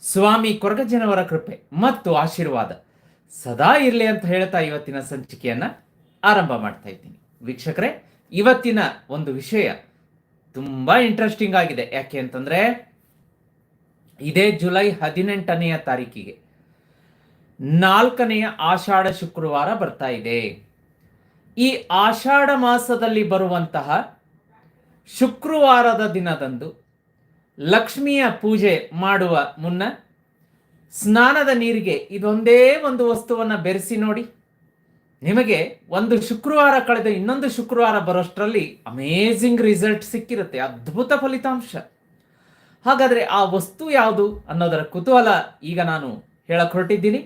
ಸ್ವಾಮಿ ಕೊರಗಜ್ಜನವರ ಕೃಪೆ ಮತ್ತು ಆಶೀರ್ವಾದ ಸದಾ ಇರಲಿ ಅಂತ ಹೇಳ್ತಾ ಇವತ್ತಿನ ಸಂಚಿಕೆಯನ್ನ ಆರಂಭ ಮಾಡ್ತಾ ಇದ್ದೀನಿ. ವೀಕ್ಷಕರೇ, ಇವತ್ತಿನ ಒಂದು ವಿಷಯ ತುಂಬಾ ಇಂಟ್ರೆಸ್ಟಿಂಗ್ ಆಗಿದೆ. ಯಾಕೆ ಅಂತಂದ್ರೆ, ಇದೇ ಜುಲೈ ಹದಿನೆಂಟನೆಯ ತಾರೀಕಿಗೆ ನಾಲ್ಕನೆಯ ಆಷಾಢ ಶುಕ್ರವಾರ ಬರ್ತಾ ಇದೆ. ಈ ಆಷಾಢ ಮಾಸದಲ್ಲಿ ಬರುವಂತಹ ಶುಕ್ರವಾರದ ದಿನದಂದು ಲಕ್ಷ್ಮಿಯ ಪೂಜೆ ಮಾಡುವ ಮುನ್ನ ಸ್ನಾನದ ನೀರಿಗೆ ಇದೊಂದೇ ಒಂದು ವಸ್ತುವನ್ನು ಬೆರೆಸಿ ನೋಡಿ. ನಿಮಗೆ ಒಂದು ಶುಕ್ರವಾರ ಕಳೆದ ಇನ್ನೊಂದು ಶುಕ್ರವಾರ ಬರೋಷ್ಟರಲ್ಲಿ ಅಮೇಝಿಂಗ್ ರಿಸಲ್ಟ್ ಸಿಕ್ಕಿರುತ್ತೆ, ಅದ್ಭುತ ಫಲಿತಾಂಶ. ಹಾಗಾದರೆ ಆ ವಸ್ತು ಯಾವುದು ಅನ್ನೋದರ ಕುತೂಹಲ ಈಗ ನಾನು ಹೇಳಕ್ ಹೊರಟಿದ್ದೀನಿ.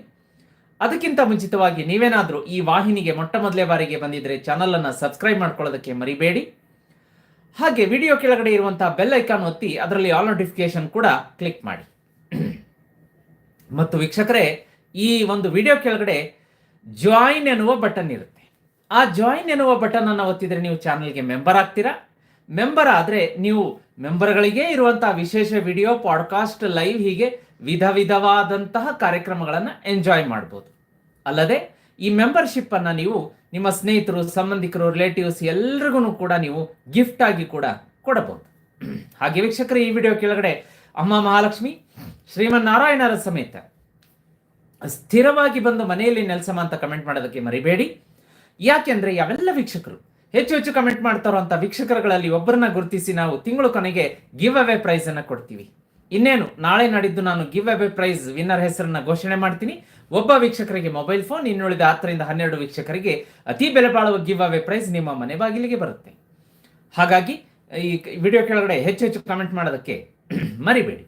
ಅದಕ್ಕಿಂತ ಮುಂಚಿತವಾಗಿ ನೀವೇನಾದರೂ ಈ ವಾಹಿನಿಗೆ ಮೊಟ್ಟ ಮೊದಲೇ ಬಾರಿಗೆ ಬಂದಿದ್ರೆ ಚಾನಲನ್ನು ಸಬ್ಸ್ಕ್ರೈಬ್ ಮಾಡ್ಕೊಳ್ಳೋದಕ್ಕೆ ಮರಿಬೇಡಿ. ಹಾಗೆ ವಿಡಿಯೋ ಕೆಳಗಡೆ ಇರುವಂತಹ ಬೆಲ್ ಐಕಾನ್ ಒತ್ತಿ ಅದರಲ್ಲಿ ಆಲ್ ನೋಟಿಫಿಕೇಶನ್ ಕೂಡ ಕ್ಲಿಕ್ ಮಾಡಿ. ಮತ್ತು ವೀಕ್ಷಕರೇ, ಈ ಒಂದು ವಿಡಿಯೋ ಕೆಳಗಡೆ ಜಾಯಿನ್ ಎನ್ನುವ ಬಟನ್ ಇರುತ್ತೆ. ಆ ಜಾಯಿನ್ ಎನ್ನುವ ಬಟನ್ ಅನ್ನು ಒತ್ತಿದ್ರೆ ನೀವು ಚಾನಲ್ಗೆ ಮೆಂಬರ್ ಆಗ್ತೀರಾ? ಮೆಂಬರ್ ಆದ್ರೆ ನೀವು ಮೆಂಬರ್ಗಳಿಗೆ ಇರುವಂತಹ ವಿಶೇಷ ವಿಡಿಯೋ ಪಾಡ್ಕಾಸ್ಟ್ ಲೈವ್ ಹೀಗೆ ವಿಧ ವಿಧವಾದಂತಹ ಕಾರ್ಯಕ್ರಮಗಳನ್ನು ಎಂಜಾಯ್ ಮಾಡ್ಬೋದು. ಅಲ್ಲದೆ ಈ ಮೆಂಬರ್ಶಿಪ್ಪನ್ನು ನೀವು ನಿಮ್ಮ ಸ್ನೇಹಿತರು, ಸಂಬಂಧಿಕರು ರಿಲೇಟಿವ್ಸ್ ಎಲ್ರಿಗೂ ಕೂಡ ನೀವು ಗಿಫ್ಟ್ ಆಗಿ ಕೂಡ ಕೊಡಬಹುದು. ಹಾಗೆ ವೀಕ್ಷಕರು, ಈ ವಿಡಿಯೋ ಕೆಳಗಡೆ ಅಮ್ಮ ಮಹಾಲಕ್ಷ್ಮಿ, ಶ್ರೀಮನ್ನಾರಾಯಣರ ಸಮೇತ ಸ್ಥಿರವಾಗಿ ಬಂದು ಮನೆಯಲ್ಲಿ ನೆಲೆಸಮ ಅಂತ ಕಮೆಂಟ್ ಮಾಡೋದಕ್ಕೆ ಮರಿಬೇಡಿ. ಯಾಕೆಂದ್ರೆ ಯಾವೆಲ್ಲ ವೀಕ್ಷಕರು ಹೆಚ್ಚು ಹೆಚ್ಚು ಕಮೆಂಟ್ ಮಾಡ್ತಾರೋ ಅಂತ ವೀಕ್ಷಕರುಗಳಲ್ಲಿ ಒಬ್ಬರನ್ನ ಗುರುತಿಸಿ ನಾವು ತಿಂಗಳು ಕೊನೆಗೆ ಗಿವ್ ಅವೇ ಪ್ರೈಸ್ ಅನ್ನ ಕೊಡ್ತೀವಿ. ಇನ್ನೇನು, ನಾಳೆ ನಾಡಿದ್ದು ನಾನು ಗಿವ್ ಅಬೆ ಪ್ರೈಸ್ ವಿನ್ನರ್ ಹೆಸರನ್ನ ಘೋಷಣೆ ಮಾಡ್ತೀನಿ. ಒಬ್ಬ ವೀಕ್ಷಕರಿಗೆ ಮೊಬೈಲ್ ಫೋನ್ ಇನ್ನುಳಿದ ಹತ್ತರಿಂದ ಹನ್ನೆರಡು ವೀಕ್ಷಕರಿಗೆ ಅತಿ ಬೆಲೆ ಬಾಳುವ ಗಿವ್ ಅವೇ ಪ್ರೈಸ್ ನಿಮ್ಮ ಮನೆ ಬಾಗಿಲಿಗೆ ಬರುತ್ತೆ. ಹಾಗಾಗಿ, ಈ ವಿಡಿಯೋ ಕೆಳಗಡೆ ಹೆಚ್ಚು ಹೆಚ್ಚು ಕಮೆಂಟ್ ಮಾಡೋದಕ್ಕೆ ಮರಿಬೇಡಿ.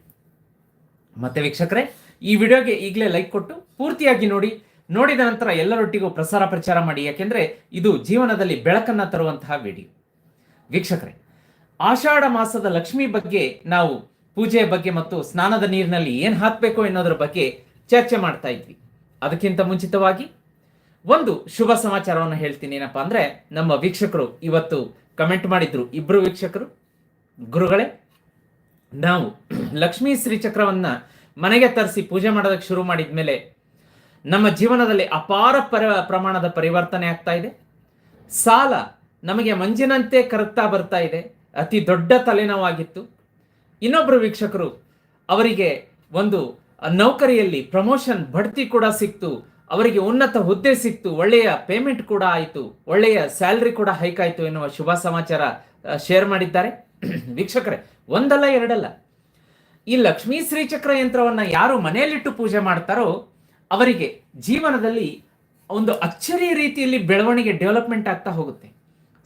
ಮತ್ತೆ ವೀಕ್ಷಕರೇ, ಈ ವಿಡಿಯೋಗೆ ಈಗಲೇ ಲೈಕ್ ಕೊಟ್ಟು ಪೂರ್ತಿಯಾಗಿ ನೋಡಿ. ನೋಡಿದ ನಂತರ ಎಲ್ಲರೊಟ್ಟಿಗೂ ಪ್ರಸಾರ ಪ್ರಚಾರ ಮಾಡಿ. ಯಾಕೆಂದ್ರೆ, ಇದು ಜೀವನದಲ್ಲಿ ಬೆಳಕನ್ನು ತರುವಂತಹ ವಿಡಿಯೋ ವೀಕ್ಷಕರೇ, ಆಷಾಢ ಮಾಸದ ಲಕ್ಷ್ಮಿ ಬಗ್ಗೆ ನಾವು ಪೂಜೆಯ ಬಗ್ಗೆ ಮತ್ತು ಸ್ನಾನದ ನೀರಿನಲ್ಲಿ ಏನು ಹಾಕಬೇಕು ಎನ್ನೋದ್ರ ಬಗ್ಗೆ ಚರ್ಚೆ ಮಾಡ್ತಾ ಇದ್ವಿ. ಅದಕ್ಕಿಂತ ಮುಂಚಿತವಾಗಿ ಒಂದು ಶುಭ ಸಮಾಚಾರವನ್ನು ಹೇಳ್ತೀನಿ ಏನಪ್ಪಾ ಅಂದ್ರೆ, ನಮ್ಮ ವೀಕ್ಷಕರು ಇವತ್ತು ಕಮೆಂಟ್ ಮಾಡಿದ್ರು. ಇಬ್ರು ವೀಕ್ಷಕರು, ಗುರುಗಳೇ, ನಾವು ಲಕ್ಷ್ಮೀ ಶ್ರೀಚಕ್ರವನ್ನ ಮನೆಗೆ ತರಿಸಿ ಪೂಜೆ ಮಾಡೋದಕ್ಕೆ ಶುರು ಮಾಡಿದ್ಮೇಲೆ ನಮ್ಮ ಜೀವನದಲ್ಲಿ ಅಪಾರ ಪರಿ, ಪ್ರಮಾಣದ ಪರಿವರ್ತನೆ ಆಗ್ತಾ ಇದೆ. ಸಾಲ ನಮಗೆ ಮಂಜಿನಂತೆ ಕರಗ್ತಾ ಬರ್ತಾ ಇದೆ. ಅತಿ ದೊಡ್ಡ ತಲೆನೋವಾಗಿತ್ತು. ಇನ್ನೊಬ್ಬರು ವೀಕ್ಷಕರು, ಅವರಿಗೆ ಒಂದು ನೌಕರಿಯಲ್ಲಿ ಪ್ರಮೋಷನ್ ಬಡ್ತಿ ಕೂಡ ಸಿಕ್ತು, ಅವರಿಗೆ ಉನ್ನತ ಹುದ್ದೆ ಸಿಕ್ತು, ಒಳ್ಳೆಯ ಪೇಮೆಂಟ್ ಕೂಡ ಆಯಿತು, ಒಳ್ಳೆಯ ಸ್ಯಾಲ್ರಿ ಕೂಡ ಹೈಕ್ ಆಯಿತು ಎನ್ನುವ ಶುಭ ಸಮಾಚಾರ ಶೇರ್ ಮಾಡಿದ್ದಾರೆ. ವೀಕ್ಷಕರೇ, ಒಂದಲ್ಲ ಎರಡಲ್ಲ. ಈ ಲಕ್ಷ್ಮೀ ಶ್ರೀಚಕ್ರ ಯಂತ್ರವನ್ನ ಯಾರು ಮನೆಯಲ್ಲಿಟ್ಟು ಪೂಜೆ ಮಾಡ್ತಾರೋ, ಅವರಿಗೆ ಜೀವನದಲ್ಲಿ ಒಂದು ಅಚ್ಚರಿ ರೀತಿಯಲ್ಲಿ ಬೆಳವಣಿಗೆ ಡೆವಲಪ್ಮೆಂಟ್ ಆಗ್ತಾ ಹೋಗುತ್ತೆ.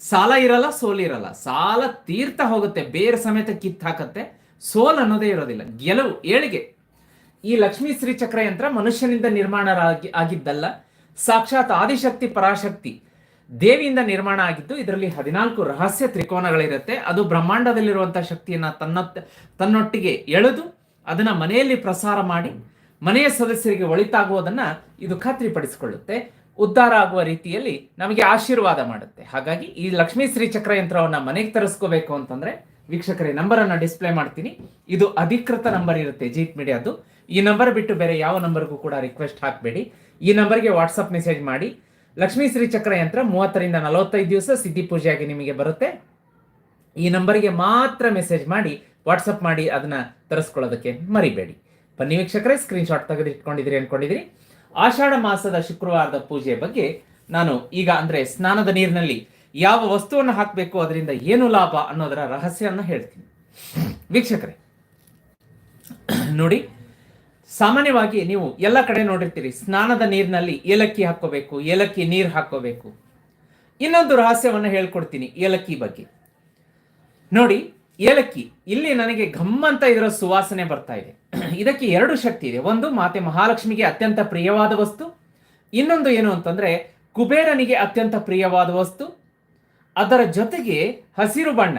ಸಾಲ ಇರಲ್ಲ ಸೋಲಿರಲ್ಲ ಸಾಲ ತೀರ್ತಾ ಹೋಗುತ್ತೆ, ಬೇರೆ ಸಮೇತ ಕಿತ್ತು ಹಾಕತ್ತೆ. ಸೋಲ್ ಅನ್ನೋದೇ ಇರೋದಿಲ್ಲ. ಗೆಲುವು, ಏಳಿಗೆ. ಈ ಲಕ್ಷ್ಮೀ ಶ್ರೀಚಕ್ರ ಯಂತ್ರ ಮನುಷ್ಯನಿಂದ ನಿರ್ಮಾಣ ಆಗಿದ್ದಲ್ಲ. ಸಾಕ್ಷಾತ್ ಆದಿಶಕ್ತಿ, ಪರಾಶಕ್ತಿ ದೇವಿಯಿಂದ ನಿರ್ಮಾಣ ಆಗಿದ್ದು, ಇದರಲ್ಲಿ ಹದಿನಾಲ್ಕು ರಹಸ್ಯ ತ್ರಿಕೋನಗಳಿರುತ್ತೆ. ಅದು ಬ್ರಹ್ಮಾಂಡದಲ್ಲಿರುವಂತಹ ಶಕ್ತಿಯನ್ನ ತನ್ನ ತನ್ನೊಟ್ಟಿಗೆ ಎಳೆದು ಅದನ್ನ ಮನೆಯಲ್ಲಿ ಪ್ರಸಾರ ಮಾಡಿ ಮನೆಯ ಸದಸ್ಯರಿಗೆ ಒಳಿತಾಗುವುದನ್ನ ಇದು ಖಾತ್ರಿಪಡಿಸಿಕೊಳ್ಳುತ್ತೆ. ಉದ್ಧಾರ ಆಗುವ ರೀತಿಯಲ್ಲಿ ನಮಗೆ ಆಶೀರ್ವಾದ ಮಾಡುತ್ತೆ. ಹಾಗಾಗಿ ಈ ಲಕ್ಷ್ಮೀ ಶ್ರೀ ಚಕ್ರ ಯಂತ್ರವನ್ನ ಮನೆಗೆ ತರಿಸ್ಕೋಬೇಕು ಅಂತಂದ್ರೆ ವೀಕ್ಷಕರೇ ನಂಬರ್ ಅನ್ನು ಡಿಸ್ಪ್ಲೇ ಮಾಡ್ತೀನಿ. ಇದು ಅಧಿಕೃತ ನಂಬರ್ ಇರುತ್ತೆ ಜೀಟ್ ಮೀಡಿಯಾದು ಈ ನಂಬರ್ ಬಿಟ್ಟು ಬೇರೆ ಯಾವ ನಂಬರ್ಗೂ ಕೂಡ ರಿಕ್ವೆಸ್ಟ್ ಹಾಕಬೇಡಿ. ಈ ನಂಬರ್ಗೆ ವಾಟ್ಸಪ್ ಮೆಸೇಜ್ ಮಾಡಿ. ಲಕ್ಷ್ಮೀ ಶ್ರೀ ಚಕ್ರ ಯಂತ್ರ ಮೂವತ್ತರಿಂದ ನಲವತ್ತೈದು ದಿವಸ ಸಿದ್ಧಿ ಪೂಜೆಯಾಗಿ ನಿಮಗೆ ಬರುತ್ತೆ. ಈ ನಂಬರ್ಗೆ ಮಾತ್ರ ಮೆಸೇಜ್ ಮಾಡಿ ವಾಟ್ಸಪ್ ಮಾಡಿ ಅದನ್ನ ತರಿಸ್ಕೊಳ್ಳೋದಕ್ಕೆ ಮರಿಬೇಡಿ. ಬನ್ನಿ ವೀಕ್ಷಕರೇ ಸ್ಕ್ರೀನ್ ಶಾಟ್ ತೆಗೆದಿಟ್ಕೊಂಡಿದ್ರಿ ಅನ್ಕೊಂಡಿದ್ರಿ ಆಷಾಢ ಮಾಸದ ಶುಕ್ರವಾರದ ಪೂಜೆಯ ಬಗ್ಗೆ ನಾನು ಈಗ ಅಂದ್ರೆ ಸ್ನಾನದ ನೀರಿನಲ್ಲಿ ಯಾವ ವಸ್ತುವನ್ನು ಹಾಕಬೇಕು, ಅದರಿಂದ ಏನು ಲಾಭ ಅನ್ನೋದರ ರಹಸ್ಯವನ್ನು ಹೇಳ್ತೀನಿ. ವೀಕ್ಷಕರೇ, ನೋಡಿ, ಸಾಮಾನ್ಯವಾಗಿ ನೀವು ಎಲ್ಲ ಕಡೆ ನೋಡಿರ್ತೀರಿ, ಸ್ನಾನದ ನೀರಿನಲ್ಲಿ ಏಲಕ್ಕಿ ಹಾಕೋಬೇಕು ಏಲಕ್ಕಿ ನೀರು ಹಾಕೋಬೇಕು ಇನ್ನೊಂದು ರಹಸ್ಯವನ್ನು ಹೇಳ್ಕೊಡ್ತೀನಿ, ಏಲಕ್ಕಿ ಬಗ್ಗೆ. ನೋಡಿ, ಏಲಕ್ಕಿ, ಇಲ್ಲಿ ನನಗೆ ಘಮ್ ಇದರ ಸುವಾಸನೆ ಬರ್ತಾ ಇದೆ. ಇದಕ್ಕೆ ಎರಡು ಶಕ್ತಿ ಇದೆ. ಒಂದು, ಮಾತೆ ಮಹಾಲಕ್ಷ್ಮಿಗೆ ಅತ್ಯಂತ ಪ್ರಿಯವಾದ ವಸ್ತು. ಇನ್ನೊಂದು ಏನು ಅಂತಂದ್ರೆ, ಕುಬೇರನಿಗೆ ಅತ್ಯಂತ ಪ್ರಿಯವಾದ ವಸ್ತು. ಅದರ ಜೊತೆಗೆ ಹಸಿರು ಬಣ್ಣ.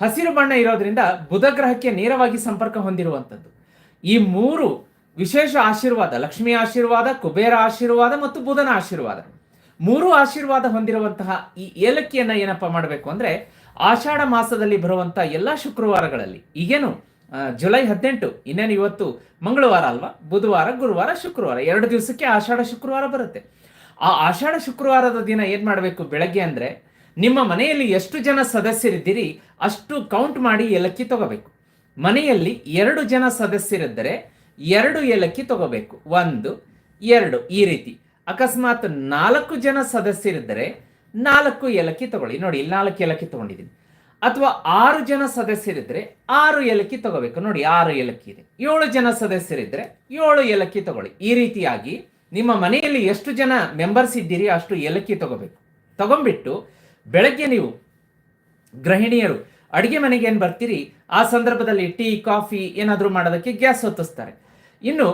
ಹಸಿರು ಬಣ್ಣ ಇರೋದ್ರಿಂದ ಬುಧ ಗ್ರಹಕ್ಕೆ ನೇರವಾಗಿ ಸಂಪರ್ಕ ಹೊಂದಿರುವಂಥದ್ದು. ಈ ಮೂರು ವಿಶೇಷ ಆಶೀರ್ವಾದ, ಲಕ್ಷ್ಮಿ ಆಶೀರ್ವಾದ, ಕುಬೇರ ಆಶೀರ್ವಾದ ಮತ್ತು ಬುಧನ ಆಶೀರ್ವಾದ. ಮೂರು ಆಶೀರ್ವಾದ ಹೊಂದಿರುವಂತಹ ಈ ಏಲಕ್ಕಿಯನ್ನು ಏನಪ್ಪ ಮಾಡಬೇಕು ಅಂದ್ರೆ ಆಷಾಢ ಮಾಸದಲ್ಲಿ ಬರುವಂಥ ಎಲ್ಲಾ ಶುಕ್ರವಾರಗಳಲ್ಲಿ, ಈಗೇನು ಜುಲೈ ಹದಿನೆಂಟು, ಇನ್ನೇನು ಇವತ್ತು ಮಂಗಳವಾರ ಅಲ್ವಾ? ಬುಧವಾರ, ಗುರುವಾರ, ಶುಕ್ರವಾರ, ಎರಡು ದಿವಸಕ್ಕೆ ಆಷಾಢ ಶುಕ್ರವಾರ ಬರುತ್ತೆ. ಆ ಆಷಾಢ ಶುಕ್ರವಾರದ ದಿನ ಏನು ಮಾಡಬೇಕು ಬೆಳಗ್ಗೆ ಅಂದ್ರೆ ನಿಮ್ಮ ಮನೆಯಲ್ಲಿ ಎಷ್ಟು ಜನ ಸದಸ್ಯರಿದ್ದೀರಿ ಅಷ್ಟು ಕೌಂಟ್ ಮಾಡಿ ಏಲಕ್ಕಿ ತಗೋಬೇಕು. ಮನೆಯಲ್ಲಿ ಎರಡು ಜನ ಸದಸ್ಯರಿದ್ದರೆ ಎರಡು ಏಲಕ್ಕಿ ತಗೋಬೇಕು. ಒಂದು, ಎರಡು ಈ ರೀತಿ. ಅಕಸ್ಮಾತ್ ನಾಲ್ಕು ಜನ ಸದಸ್ಯರಿದ್ದರೆ ನಾಲ್ಕು ಏಲಕ್ಕಿ ತಗೊಳ್ಳಿ. ನೋಡಿ, ಇಲ್ಲಿ ನಾಲ್ಕು ಏಲಕ್ಕಿ ತಗೊಂಡಿದ್ದೀನಿ. ಅಥವಾ ಆರು ಜನ ಸದಸ್ಯರಿದ್ದರೆ ಆರು ಏಲಕ್ಕಿ ತಗೋಬೇಕು. ನೋಡಿ, ಆರು ಏಲಕ್ಕಿ ಇದೆ. ಏಳು ಜನ ಸದಸ್ಯರಿದ್ದರೆ ಏಳು ಏಲಕ್ಕಿ ತಗೊಳ್ಳಿ. ಈ ರೀತಿಯಾಗಿ ನಿಮ್ಮ ಮನೆಯಲ್ಲಿ ಎಷ್ಟು ಜನ ಮೆಂಬರ್ಸ್ ಇದ್ದೀರಿ ಅಷ್ಟು ಏಲಕ್ಕಿ ತಗೋಬೇಕು. ತಗೊಂಡ್ಬಿಟ್ಟು ಬೆಳಗ್ಗೆ ನೀವು ಗೃಹಿಣಿಯರು ಅಡುಗೆ ಮನೆಗೆ ಏನು ಬರ್ತೀರಿ? ಆ ಸಂದರ್ಭದಲ್ಲಿ ಟೀ, ಕಾಫಿ ಏನಾದರೂ ಮಾಡೋದಕ್ಕೆ ಗ್ಯಾಸ್ ಹೊತ್ತಿಸ್ತಾರೆ. ಇನ್ನು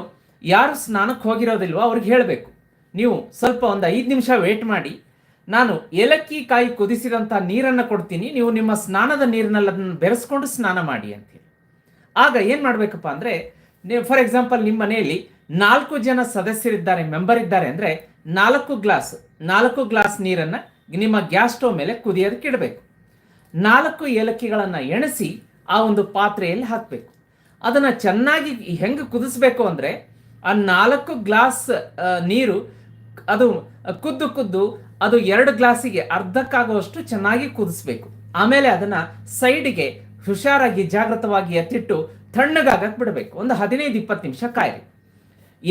ಯಾರು ಸ್ನಾನಕ್ಕೆ ಹೋಗಿರೋದಿಲ್ವೋ ಅವ್ರಿಗೆ ಹೇಳಬೇಕು. ನೀವು ಸ್ವಲ್ಪ ಒಂದು ಐದು ನಿಮಿಷ ವೇಟ್ ಮಾಡಿ. ನಾನು ಏಲಕ್ಕಿ ಕಾಯಿ ಕುದಿಸಿದಂಥ ನೀರನ್ನು ಕೊಡ್ತೀನಿ. ನೀವು ನಿಮ್ಮ ಸ್ನಾನದ ನೀರಿನಲ್ಲಿ ಅದನ್ನು ಬೆರೆಸ್ಕೊಂಡು ಸ್ನಾನ ಮಾಡಿ ಅಂತೇಳಿ ಆಗ ಏನು ಮಾಡಬೇಕಪ್ಪ ಅಂದರೆ, ನೀವು ಫಾರ್ ಎಕ್ಸಾಂಪಲ್ ನಿಮ್ಮ ಮನೆಯಲ್ಲಿ ನಾಲ್ಕು ಜನ ಸದಸ್ಯರಿದ್ದಾರೆ ಮೆಂಬರ್ ಇದ್ದಾರೆ ಅಂದರೆ ನಾಲ್ಕು ಗ್ಲಾಸ್ ನಾಲ್ಕು ಗ್ಲಾಸ್ ನೀರನ್ನು ನಿಮ್ಮ ಗ್ಯಾಸ್ ಸ್ಟವ್ ಮೇಲೆ ಕುದಿಯೋದಕ್ಕೆ ಇಡಬೇಕು. ನಾಲ್ಕು ಏಲಕ್ಕಿಗಳನ್ನು ಎಣಿಸಿ ಆ ಒಂದು ಪಾತ್ರೆಯಲ್ಲಿ ಹಾಕಬೇಕು. ಅದನ್ನು ಚೆನ್ನಾಗಿ ಹೆಂಗೆ ಕುದಿಸ್ಬೇಕು ಅಂದರೆ ಆ ನಾಲ್ಕು ಗ್ಲಾಸ್ ನೀರು ಅದು ಕುದ್ದು ಕುದ್ದು ಅದು ಎರಡು ಗ್ಲಾಸಿಗೆ ಅರ್ಧಕ್ಕಾಗುವಷ್ಟು ಚೆನ್ನಾಗಿ ಕುದಿಸ್ಬೇಕು. ಆಮೇಲೆ ಅದನ್ನು ಸೈಡಿಗೆ ಹುಷಾರಾಗಿ ಜಾಗೃತವಾಗಿ ಎತ್ತಿಟ್ಟು ತಣ್ಣಗಾಗಕ್ಕೆ ಬಿಡಬೇಕು. ಒಂದು ಹದಿನೈದು ಇಪ್ಪತ್ತು ನಿಮಿಷ ಕಾಯಿರಿ.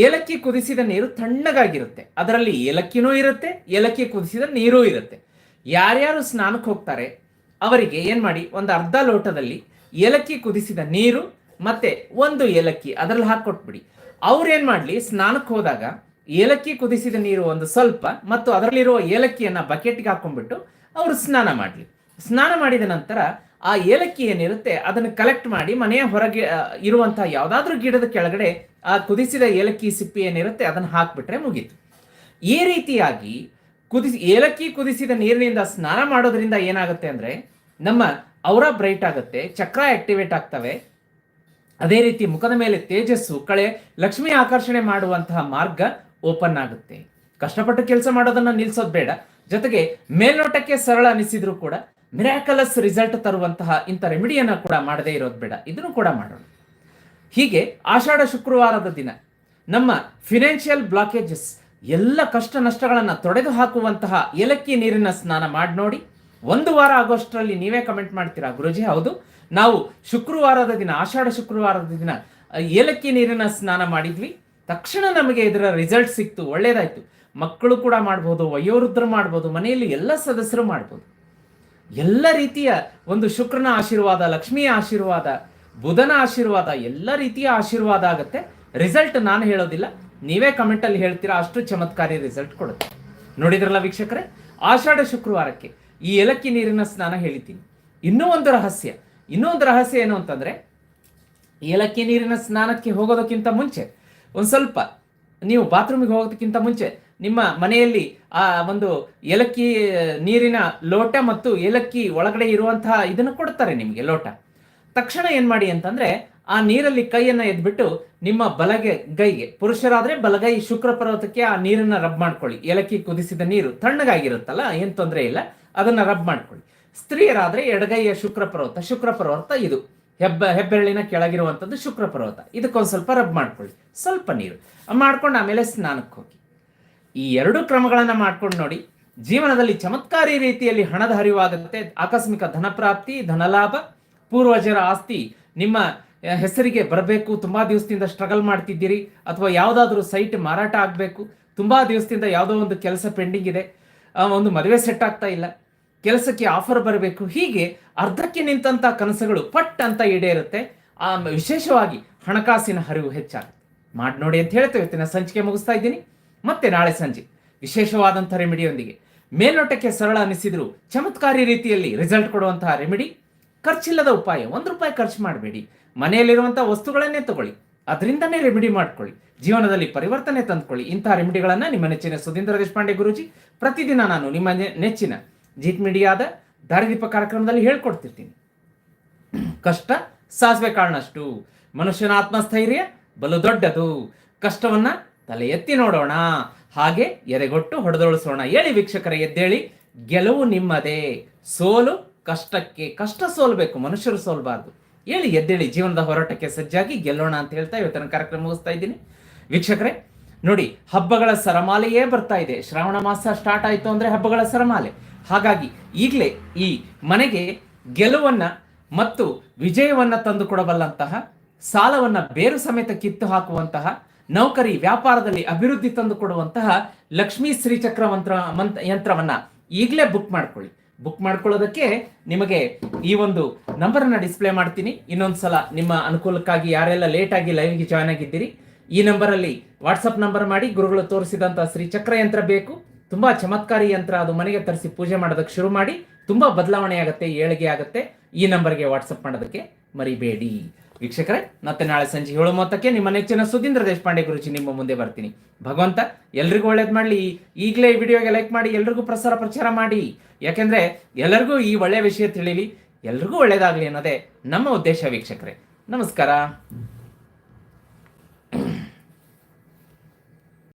ಏಲಕ್ಕಿ ಕುದಿಸಿದ ನೀರು ತಣ್ಣಗಾಗಿರುತ್ತೆ. ಅದರಲ್ಲಿ ಏಲಕ್ಕಿನೂ ಇರುತ್ತೆ, ಏಲಕ್ಕಿ ಕುದಿಸಿದ ನೀರೂ ಇರುತ್ತೆ. ಯಾರ್ಯಾರು ಸ್ನಾನಕ್ಕೆ ಹೋಗ್ತಾರೆ, ಅವರಿಗೆ ಏನು ಮಾಡಿ, ಒಂದು ಅರ್ಧ ಲೋಟದಲ್ಲಿ ಏಲಕ್ಕಿ ಕುದಿಸಿದ ನೀರು ಮತ್ತೆ ಒಂದು ಏಲಕ್ಕಿ ಅದರಲ್ಲಿ ಹಾಕ್ಕೊಟ್ಬಿಡಿ ಅವ್ರು ಏನ್ ಮಾಡ್ಲಿ, ಸ್ನಾನಕ್ಕೆ ಹೋದಾಗ ಏಲಕ್ಕಿ ಕುದಿಸಿದ ನೀರು ಒಂದು ಸ್ವಲ್ಪ ಮತ್ತು ಅದರಲ್ಲಿರುವ ಏಲಕ್ಕಿಯನ್ನ ಬಕೆಟ್ಗೆ ಹಾಕೊಂಡ್ಬಿಟ್ಟು ಅವರು ಸ್ನಾನ ಮಾಡಲಿ. ಸ್ನಾನ ಮಾಡಿದ ನಂತರ ಆ ಏಲಕ್ಕಿ ಏನಿರುತ್ತೆ, ಅದನ್ನು ಕಲೆಕ್ಟ್ ಮಾಡಿ ಮನೆಯ ಹೊರಗೆ ಇರುವಂತಹ ಯಾವುದಾದ್ರೂ ಗಿಡದ ಕೆಳಗಡೆ ಆ ಕುದಿಸಿದ ಏಲಕ್ಕಿ ಸಿಪ್ಪಿ ಏನಿರುತ್ತೆ ಅದನ್ನು ಹಾಕಿಬಿಟ್ರೆ ಮುಗೀತು. ಈ ರೀತಿಯಾಗಿ ಕುದಿಸಿ, ಏಲಕ್ಕಿ ಕುದಿಸಿದ ನೀರಿನಿಂದ ಸ್ನಾನ ಮಾಡೋದ್ರಿಂದ ಏನಾಗುತ್ತೆ ಅಂದರೆ, ನಮ್ಮ ಅವರ ಬ್ರೈಟ್ ಆಗುತ್ತೆ, ಚಕ್ರ ಆಕ್ಟಿವೇಟ್ ಆಗ್ತವೆ. ಅದೇ ರೀತಿ ಮುಖದ ಮೇಲೆ ತೇಜಸ್ಸು, ಕಳೆ, ಲಕ್ಷ್ಮಿ ಆಕರ್ಷಣೆ ಮಾಡುವಂತಹ ಮಾರ್ಗ ಓಪನ್ ಆಗುತ್ತೆ. ಕಷ್ಟಪಟ್ಟು ಕೆಲಸ ಮಾಡೋದನ್ನ ನಿಲ್ಸೋದು ಬೇಡ. ಜೊತೆಗೆ ಮೇಲ್ನೋಟಕ್ಕೆ ಸರಳ ಅನಿಸಿದ್ರು ಕೂಡ ಮಿರಾಕಲಸ್ ರಿಸಲ್ಟ್ ತರುವಂತಹ ಇಂಥ ರೆಮಿಡಿಯನ್ನ ಕೂಡ ಮಾಡದೇ ಇರೋದು ಬೇಡ. ಇದನ್ನು ಕೂಡ ಮಾಡೋಣ. ಹೀಗೆ ಆಷಾಢ ಶುಕ್ರವಾರದ ದಿನ ನಮ್ಮ ಫಿನಾನ್ಷಿಯಲ್ ಬ್ಲಾಕೇಜಸ್ ಎಲ್ಲ ಕಷ್ಟ ನಷ್ಟಗಳನ್ನು ತೊಡೆದು ಹಾಕುವಂತಹ ಏಲಕ್ಕಿ ನೀರಿನ ಸ್ನಾನ ಮಾಡಿ ನೋಡಿ. ಒಂದು ವಾರ ಆಗೋಷ್ಟರಲ್ಲಿ ನೀವೇ ಕಮೆಂಟ್ ಮಾಡ್ತೀರಾ ಗುರುಜಿ? ಹೌದು. ನಾವು ಶುಕ್ರವಾರದ ದಿನ, ಆಷಾಢ ಶುಕ್ರವಾರದ ದಿನ ಏಲಕ್ಕಿ ನೀರಿನ ಸ್ನಾನ ಮಾಡಿದ್ವಿ. ತಕ್ಷಣ ನಮಗೆ ಇದರ ರಿಸಲ್ಟ್ ಸಿಕ್ತು, ಒಳ್ಳೇದಾಯ್ತು. ಮಕ್ಕಳು ಕೂಡ ಮಾಡ್ಬೋದು, ವಯೋವೃದ್ಧರು ಮಾಡ್ಬೋದು, ಮನೆಯಲ್ಲಿ ಎಲ್ಲ ಸದಸ್ಯರು ಮಾಡ್ಬೋದು. ಎಲ್ಲ ರೀತಿಯ ಒಂದು ಶುಕ್ರನ ಆಶೀರ್ವಾದ, ಲಕ್ಷ್ಮಿಯ ಆಶೀರ್ವಾದ ಬುಧನ ಆಶೀರ್ವಾದ ಎಲ್ಲ ರೀತಿಯ ಆಶೀರ್ವಾದ ಆಗುತ್ತೆ. ರಿಸಲ್ಟ್ ನಾನು ಹೇಳೋದಿಲ್ಲ. ನೀವೇ ಕಮೆಂಟಲ್ಲಿ ಹೇಳ್ತೀರಾ, ಅಷ್ಟು ಚಮತ್ಕಾರಿ ರಿಸಲ್ಟ್ ಕೊಡುತ್ತೆ. ನೋಡಿದ್ರಲ್ಲ ವೀಕ್ಷಕರೇ? ಆಷಾಢ ಶುಕ್ರವಾರಕ್ಕೆ ಈ ಏಲಕ್ಕಿ ನೀರಿನ ಸ್ನಾನ ಹೇಳಿದ್ದೀನಿ. ಇನ್ನೂ ಒಂದು ರಹಸ್ಯ. ಇನ್ನೂ ಒಂದು ರಹಸ್ಯ ಏನು ಅಂತಂದ್ರೆ, ಏಲಕ್ಕಿ ನೀರಿನ ಸ್ನಾನಕ್ಕೆ ಹೋಗೋದಕ್ಕಿಂತ ಮುಂಚೆ, ಒಂದು ಸ್ವಲ್ಪ ನೀವು ಬಾತ್ರೂಮಿಗೆ ಹೋಗೋದಕ್ಕಿಂತ ಮುಂಚೆ ನಿಮ್ಮ ಮನೆಯಲ್ಲಿ ಆ ಒಂದು ಏಲಕ್ಕಿ, ನೀರಿನ ಲೋಟ ಮತ್ತು ಏಲಕ್ಕಿ ಒಳಗಡೆ ಇರುವಂತಹ ಇದನ್ನು ಕೊಡ್ತಾರೆ ನಿಮಗೆ ಲೋಟ. ತಕ್ಷಣ ಏನು ಮಾಡಿ ಅಂತಂದ್ರೆ ಆ ನೀರಲ್ಲಿ ಕೈಯನ್ನ ಎದ್ಬಿಟ್ಟು ನಿಮ್ಮ ಬಲಗೆ ಗೈಗೆ, ಪುರುಷರಾದ್ರೆ ಬಲಗೈ ಶುಕ್ರ ಪರ್ವತಕ್ಕೆ ಆ ನೀರನ್ನ ರಬ್ ಮಾಡ್ಕೊಳ್ಳಿ. ಏಲಕ್ಕಿ ಕುದಿಸಿದ ನೀರು ತಣ್ಣಗಾಗಿರುತ್ತಲ್ಲ, ಏನು ತೊಂದರೆ ಇಲ್ಲ, ಅದನ್ನ ರಬ್ ಮಾಡ್ಕೊಳ್ಳಿ. ಸ್ತ್ರೀಯರಾದ್ರೆ ಎಡಗೈಯ ಶುಕ್ರ ಪರ್ವತ ಶುಕ್ರ ಪರ್ವತ ಇದು. ಹೆಬ್ಬ, ಹೆಬ್ಬೆರಳಿನ ಕೆಳಗಿರುವಂಥದ್ದು ಶುಕ್ರ ಪರ್ವತ. ಇದಕ್ಕೊಂದು ಸ್ವಲ್ಪ ರಬ್ ಮಾಡ್ಕೊಳ್ಳಿ. ಸ್ವಲ್ಪ ನೀರು. ಮಾಡ್ಕೊಂಡು ಆಮೇಲೆ ಸ್ನಾನಕ್ಕೆ ಹೋಗಿ. ಈ ಎರಡು ಕ್ರಮಗಳನ್ನ ಮಾಡ್ಕೊಂಡು ನೋಡಿ. ಜೀವನದಲ್ಲಿ ಚಮತ್ಕಾರಿ ರೀತಿಯಲ್ಲಿ ಹಣದ ಹರಿವಾಗುತ್ತೆ. ಆಕಸ್ಮಿಕ ಧನಪ್ರಾಪ್ತಿ, ಧನಲಾಭ ಪೂರ್ವಜರ ಆಸ್ತಿ ನಿಮ್ಮ ಹೆಸರಿಗೆ ಬರಬೇಕು, ತುಂಬಾ ದಿವಸದಿಂದ ಸ್ಟ್ರಗಲ್ ಮಾಡ್ತಿದ್ದೀರಿ, ಅಥವಾ ಯಾವುದಾದ್ರೂ ಸೈಟ್ ಮಾರಾಟ ಆಗಬೇಕು, ತುಂಬಾ ದಿವಸದಿಂದ ಯಾವುದೋ ಒಂದು ಕೆಲಸ ಪೆಂಡಿಂಗ್ ಇದೆ ಒಂದು ಮದುವೆ ಸೆಟ್ ಆಗ್ತಾ ಇಲ್ಲ, ಕೆಲಸಕ್ಕೆ ಆಫರ್ ಬರಬೇಕು, ಹೀಗೆ ಅರ್ಧಕ್ಕೆ ನಿಂತಹ ಕನಸುಗಳು ಪಟ್ ಅಂತ ಈಡೇರುತ್ತೆ, ಆ, ವಿಶೇಷವಾಗಿ ಹಣಕಾಸಿನ ಹರಿವು ಹೆಚ್ಚಾಗುತ್ತೆ. ಮಾಡಿ ನೋಡಿ ಅಂತ ಹೇಳ್ತೇವೆ, ಇವತ್ತಿನ ಸಂಚಿಕೆ ಮುಗಿಸ್ತಾ ಇದ್ದೀನಿ. ಮತ್ತೆ ನಾಳೆ ಸಂಜೆ ವಿಶೇಷವಾದಂಥ ರೆಮಿಡಿಯೊಂದಿಗೆ ಮೇಲ್ನೋಟಕ್ಕೆ ಸರಳ ಅನಿಸಿದ್ರು, ಚಮತ್ಕಾರಿ ರೀತಿಯಲ್ಲಿ ರಿಸಲ್ಟ್ ಕೊಡುವಂತಹ ರೆಮಿಡಿ ಖರ್ಚಿಲ್ಲದ ಉಪಾಯ. ಒಂದು ರೂಪಾಯಿ ಖರ್ಚು ಮಾಡಬೇಡಿ. ಮನೆಯಲ್ಲಿರುವಂಥ ವಸ್ತುಗಳನ್ನೇ ತಗೊಳ್ಳಿ. ಅದರಿಂದನೇ ರೆಮಿಡಿ ಮಾಡ್ಕೊಳ್ಳಿ. ಜೀವನದಲ್ಲಿ ಪರಿವರ್ತನೆ ತಂದ್ಕೊಳ್ಳಿ. ಇಂತಹ ರೆಮಿಡಿಗಳನ್ನು ನಿಮ್ಮ ನೆಚ್ಚಿನ ಸುಧೀಂದ್ರ ದೇಶಪಾಂಡೆ ಗುರುಜಿ ಪ್ರತಿದಿನ ನಾನು ನಿಮ್ಮ ನೆಚ್ಚಿನ ಜೀತ್ ಮೀಡಿಯಾದ ದಾರಿದೀಪ ಕಾರ್ಯಕ್ರಮದಲ್ಲಿ ಹೇಳ್ಕೊಡ್ತಿರ್ತೀನಿ. ಕಷ್ಟ ಸಾಸಿವೆ ಕಾರಣಷ್ಟು ಮನುಷ್ಯನ ಆತ್ಮಸ್ಥೈರ್ಯ ಬಲು ದೊಡ್ಡದು. ಕಷ್ಟವನ್ನು ತಲೆ ಎತ್ತಿ ನೋಡೋಣ. ಹಾಗೆ ಎರೆಗೊಟ್ಟು ಹೊಡೆದೊಳಿಸೋಣ. ಹೇಳಿ ವೀಕ್ಷಕರ, ಎದ್ದೇಳಿ ಗೆಲುವು ನಿಮ್ಮದೇ. ಸೋಲು ಕಷ್ಟಕ್ಕೆ ಕಷ್ಟ ಸೋಲ್ಬೇಕು, ಮನುಷ್ಯರು ಸೋಲ್ಬಾರ್ದು. ಹೇಳಿ, ಎದ್ದೇಳಿ, ಜೀವನದ ಹೋರಾಟಕ್ಕೆ ಸಜ್ಜಾಗಿ ಗೆಲ್ಲೋಣ ಅಂತ ಹೇಳ್ತಾ ಇವತ್ತಿನ ಕಾರ್ಯಕ್ರಮ ಮುಗಿಸ್ತಾ ಇದ್ದೀನಿ. ವೀಕ್ಷಕರೇ, ನೋಡಿ, ಹಬ್ಬಗಳ ಸರಮಾಲೆಯೇ ಬರ್ತಾ ಇದೆ. ಶ್ರಾವಣ ಮಾಸ ಸ್ಟಾರ್ಟ್ ಆಯಿತು ಅಂದರೆ ಹಬ್ಬಗಳ ಸರಮಾಲೆ. ಹಾಗಾಗಿ ಈಗಲೇ ಈ ಮನೆಗೆ ಗೆಲುವನ್ನು ಮತ್ತು ವಿಜಯವನ್ನು ತಂದು ಕೊಡಬಲ್ಲಂತಹ, ಸಾಲವನ್ನ ಬೇರು ಸಮೇತ ಕಿತ್ತು ಹಾಕುವಂತಹ, ನೌಕರಿ ವ್ಯಾಪಾರದಲ್ಲಿ ಅಭಿವೃದ್ಧಿ ತಂದು ಕೊಡುವಂತಹ ಲಕ್ಷ್ಮೀ ಶ್ರೀಚಕ್ರ ಮಂತ್ರ ಮಂತ್ ಯಂತ್ರವನ್ನು ಈಗಲೇ ಬುಕ್ ಮಾಡ್ಕೊಳ್ಳಿ. ಬುಕ್ ಮಾಡ್ಕೊಳ್ಳೋದಕ್ಕೆ ನಿಮಗೆ ಈ ಒಂದು ನಂಬರನ್ನು ಡಿಸ್ಪ್ಲೇ ಮಾಡ್ತೀನಿ. ಇನ್ನೊಂದು ಸಲ ನಿಮ್ಮ ಅನುಕೂಲಕ್ಕಾಗಿ ಯಾರೆಲ್ಲ ಲೇಟ್ ಆಗಿ ಲೈವ್ಗೆ ಜಾಯ್ನ್ ಆಗಿದ್ದೀರಿ, ಈ ನಂಬರಲ್ಲಿ ವಾಟ್ಸಪ್ ನಂಬರ್ ಮಾಡಿ ಗುರುಗಳು ತೋರಿಸಿದಂತ ಶ್ರೀಚಕ್ರ ಯಂತ್ರ ಬೇಕು. ತುಂಬ ಚಮತ್ಕಾರಿ ಯಂತ್ರ ಅದು ಮನೆಗೆ ತರಿಸಿ ಪೂಜೆ ಮಾಡೋದಕ್ಕೆ ಶುರು ಮಾಡಿ, ತುಂಬ ಬದಲಾವಣೆ ಆಗುತ್ತೆ, ಏಳಿಗೆ ಆಗುತ್ತೆ. ಈ ನಂಬರ್ಗೆ ವಾಟ್ಸಪ್ ಮಾಡೋದಕ್ಕೆ ಮರಿಬೇಡಿ. ವೀಕ್ಷಕರೇ, ಮತ್ತೆ ನಾಳೆ ಸಂಜೆ ಏಳು ಮೂವತ್ತಕ್ಕೆ ನಿಮ್ಮ ನೆಚ್ಚಿನ ಸುಧೀಂದ್ರ ದೇಶಪಾಂಡೆ ಗುರುಜಿ ನಿಮ್ಮ ಮುಂದೆ ಬರ್ತೀನಿ. ಭಗವಂತ, ಎಲ್ರಿಗೂ ಒಳ್ಳೇದು ಮಾಡಲಿ. ಈಗಲೇ ಈ ವಿಡಿಯೋಗೆ ಲೈಕ್ ಮಾಡಿ, ಎಲ್ರಿಗೂ ಪ್ರಸಾರ ಪ್ರಚಾರ ಮಾಡಿ. ಯಾಕೆಂದರೆ ಎಲ್ಲರಿಗೂ ಈ ಒಳ್ಳೆಯ ವಿಷಯ ತಿಳಿಲಿ, ಎಲ್ರಿಗೂ ಒಳ್ಳೇದಾಗಲಿ ಅನ್ನೋದೇ ನಮ್ಮ ಉದ್ದೇಶ ವೀಕ್ಷಕರೇ. ನಮಸ್ಕಾರ.